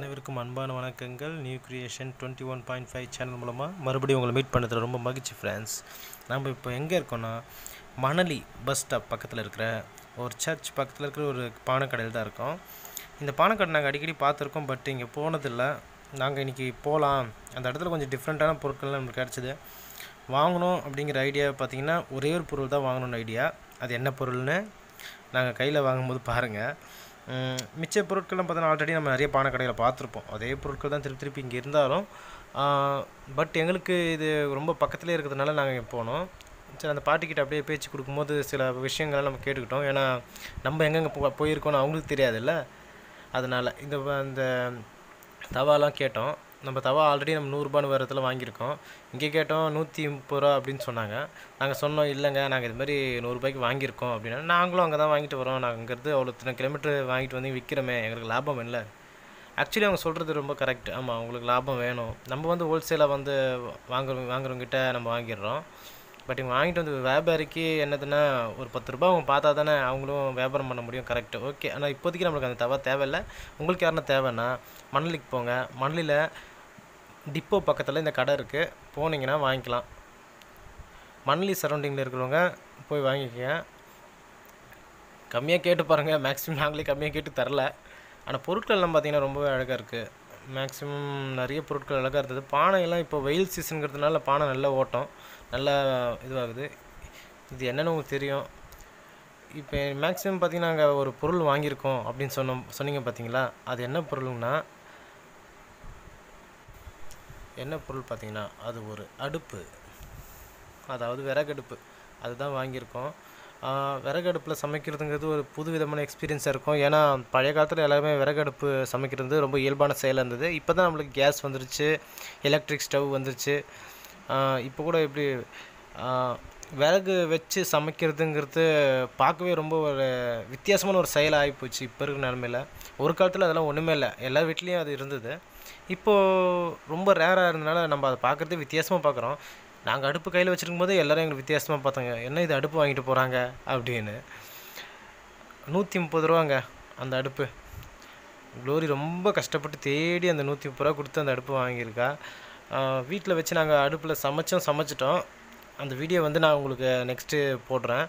அனைவருக்கும் அன்பான வணக்கங்கள். New creation twenty one point five channel மூலமாக மறுபடியும் உங்களை மீட் பண்ணுறதுல ரொம்ப மகிழ்ச்சி ஃப்ரெண்ட்ஸ் நம்ம இப்போ எங்கே இருக்கோம்னா மணலி பஸ் ஸ்டாப் பக்கத்தில் இருக்கிற ஒரு சர்ச் பக்கத்தில் இருக்கிற ஒரு பானக்கடையில் தான் இருக்கோம். இந்த பானைக்கடை நாங்கள் அடிக்கடி பார்த்துருக்கோம் பட் இங்கே போனதில்லை. நாங்கள் இன்றைக்கி போகலாம் அந்த இடத்துல கொஞ்சம் டிஃப்ரெண்ட்டான பொருட்கள்லாம் நமக்கு கிடச்சிது. வாங்கணும் அப்படிங்கிற ஐடியா பார்த்திங்கன்னா ஒரே ஒரு பொருள் தான் வாங்கணும்னு ஐடியா அது என்ன பொருள்னு நாங்கள் கையில் வாங்கும்போது பாருங்கள் மிச்ச பொருட்கள்லாம் பார்த்தோன்னா ஆல்ரெடி நம்ம நிறைய பானை கடையில் பார்த்துருப்போம். அதே பொருட்கள் தான் திருப்பி திருப்பி இங்கே இருந்தாலும் பட் எங்களுக்கு இது ரொம்ப பக்கத்துலேயே இருக்கிறதுனால நாங்கள் இங்கே போனோம். சரி அந்த பாட்டிக்கிட்ட அப்படியே பேச்சு கொடுக்கும்போது சில விஷயங்களை நம்ம கேட்டுக்கிட்டோம். ஏன்னா நம்ம எங்கெங்கே போ போயிருக்கோம்னு அவங்களுக்கு தெரியாதுல்ல. அதனால் இந்த அந்த இந்த தவாலாம் கேட்டோம். நம்ம தவா ஆல்ரெடி நம்ம நூறுரூபான்னு வேறு இடத்துல வாங்கியிருக்கோம். இங்கே கேட்டோம் நூற்றி முப்பது ரூபா அப்படின்னு சொன்னாங்க. நாங்கள் சொன்னோம் இல்லைங்க நாங்கள் இது மாதிரி நூறுரூபாய்க்கு வாங்கியிருக்கோம் அப்படின்னா. நாங்களும் அங்கே தான் வாங்கிட்டு வரோம். நாங்கள் இங்கேருந்து அவ்வளோ இத்தனை கிலோமீட்டர் வாங்கிட்டு வந்து விற்கிறோமே எங்களுக்கு லாபம் இல்லை. ஆக்சுவலி அவங்க சொல்கிறது ரொம்ப கரெக்ட் ஆமாம் அவங்களுக்கு லாபம் வேணும். நம்ம வந்து ஹோல்சேலாக வந்து வாங்குறவங்க வாங்குறவங்ககிட்ட நம்ம வாங்கிடுறோம். பட் இவங்க வாங்கிட்டு வந்து வியாபாரிக்கு என்னதுன்னா ஒரு பத்து ரூபா அவங்க பார்த்தா தானே அவங்களும் வியாபாரம் பண்ண முடியும் கரெக்டு ஓகே ஆனால் இப்போதைக்கு நம்மளுக்கு அந்த தவா தேவையில்லை. உங்களுக்கு யாருன்னா தேவைன்னா மணலிக்கு போங்க. மணலியில் டிப்போ பக்கத்தில் இந்த கடை இருக்குது போனீங்கன்னா வாங்கிக்கலாம். மணலி சரௌண்டிங்கில் இருக்கிறவங்க போய் வாங்கிக்கோங்க. கம்மியாக கேட்டு பாருங்கள் மேக்ஸிமம் நாங்களே கம்மியாக கேட்டு தரல. ஆனால் பொருட்கள்லாம் பார்த்தீங்கன்னா ரொம்பவே அழகாக இருக்குது மேக்ஸிமம் நிறைய பொருட்கள் அழகாக இருந்தது. பானையெல்லாம் இப்போ வெயில் சீசனுங்கிறதுனால பானை நல்ல ஓட்டம் நல்லா இதுவாகுது. இது என்னென்னு உங்களுக்கு தெரியும். இப்போ மேக்ஸிமம் பார்த்திங்கன்னா நாங்கள் ஒரு பொருள் வாங்கியிருக்கோம் அப்படின்னு சொன்னோம் சொன்னீங்க பார்த்தீங்களா அது என்ன பொருளுங்கன்னா என்ன பொருள் பார்த்திங்கன்னா அது ஒரு அடுப்பு. அதாவது விறகடுப்பு. அதுதான் வாங்கியிருக்கோம். விறகடுப்பில் சமைக்கிறதுங்கிறது ஒரு புது விதமான எக்ஸ்பீரியன்ஸாக இருக்கும். ஏன்னா பழைய காலத்தில் எல்லாருமே விறகடுப்பு சமைக்கிறது ரொம்ப இயல்பான செயலாக இருந்தது. இப்போ தான் நம்மளுக்கு கேஸ் வந்துருச்சு எலக்ட்ரிக் ஸ்டவ் வந்துருச்சு. இப்போ கூட எப்படி விறகு வச்சு சமைக்கிறதுங்கிறது பார்க்கவே ரொம்ப ஒரு வித்தியாசமான ஒரு செயலாக ஆகிப்போச்சு இப்போ இருக்கிற நிலமையில. ஒரு காலத்தில் அதெல்லாம் ஒன்றுமே இல்லை. எல்லா வீட்லேயும் அது இருந்தது. இப்போது ரொம்ப ரேராக இருந்தனால நம்ம அதை பார்க்குறதே வித்தியாசமாக பார்க்குறோம். நாங்கள் அடுப்பு கையில் வச்சுருக்கும் போது எல்லோரும் எங்களுக்கு வித்தியாசமாக பார்த்தாங்க. என்ன இது அடுப்பு வாங்கிட்டு போகிறாங்க அப்படின்னு. நூற்றி முப்பது ரூபாங்க அந்த அடுப்பு. க்ளோரி ரொம்ப கஷ்டப்பட்டு தேடி அந்த நூற்றி முப்பது ரூபா கொடுத்து அந்த அடுப்பு வாங்கியிருக்கா. வீட்டில் வச்சு நாங்கள் அடுப்பில் சமைச்சோம் சமைச்சிட்டோம். அந்த வீடியோ வந்து நான் உங்களுக்கு நெக்ஸ்ட்டு போடுறேன்.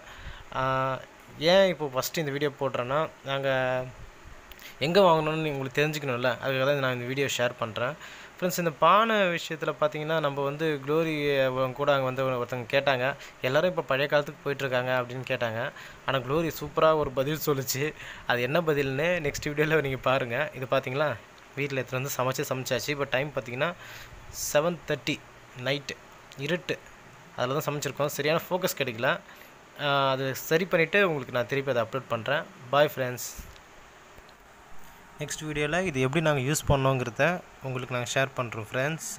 ஏன் இப்போ ஃபஸ்ட்டு இந்த வீடியோ போடுறேன்னா நாங்கள் எங்கே வாங்கணும்னு உங்களுக்கு தெரிஞ்சுக்கணும்ல? அதுக்காக தான் நான் இந்த வீடியோ ஷேர் பண்ணுறேன் ஃப்ரெண்ட்ஸ் இந்த பானை விஷயத்தில் பார்த்தீங்கன்னா நம்ம வந்து க்ளோரி கூட அங்கே வந்து ஒருத்தவங்க கேட்டாங்க. எல்லாரும் இப்போ பழைய காலத்துக்கு போயிட்டுருக்காங்க அப்படின்னு கேட்டாங்க. ஆனால் க்ளோரி சூப்பராக ஒரு பதில் சொல்லுச்சு. அது என்ன பதில்னு நெக்ஸ்ட் வீடியோவில் நீங்கள் பாருங்கள் இது பார்த்தீங்களா வீட்டில் எடுத்துகிட்டு வந்து சமைச்சு சமைச்சாச்சு. இப்போ டைம் பார்த்தீங்கன்னா செவன் தேர்ட்டி நைட்டு இருட்டு. அதில் தான் சமைச்சிருக்கோம். சரியான ஃபோக்கஸ் கிடைக்கல. அது சரி பண்ணிவிட்டு உங்களுக்கு நான் திருப்பி அதை அப்லோட் பண்ணுறேன் பாய் ஃப்ரெண்ட்ஸ் நெக்ஸ்ட் வீடியோவில் இது எப்படி நாங்கள் யூஸ் பண்ணோங்கிறத உங்களுக்கு நாங்கள் ஷேர் பண்ணுறோம் ஃப்ரெண்ட்ஸ்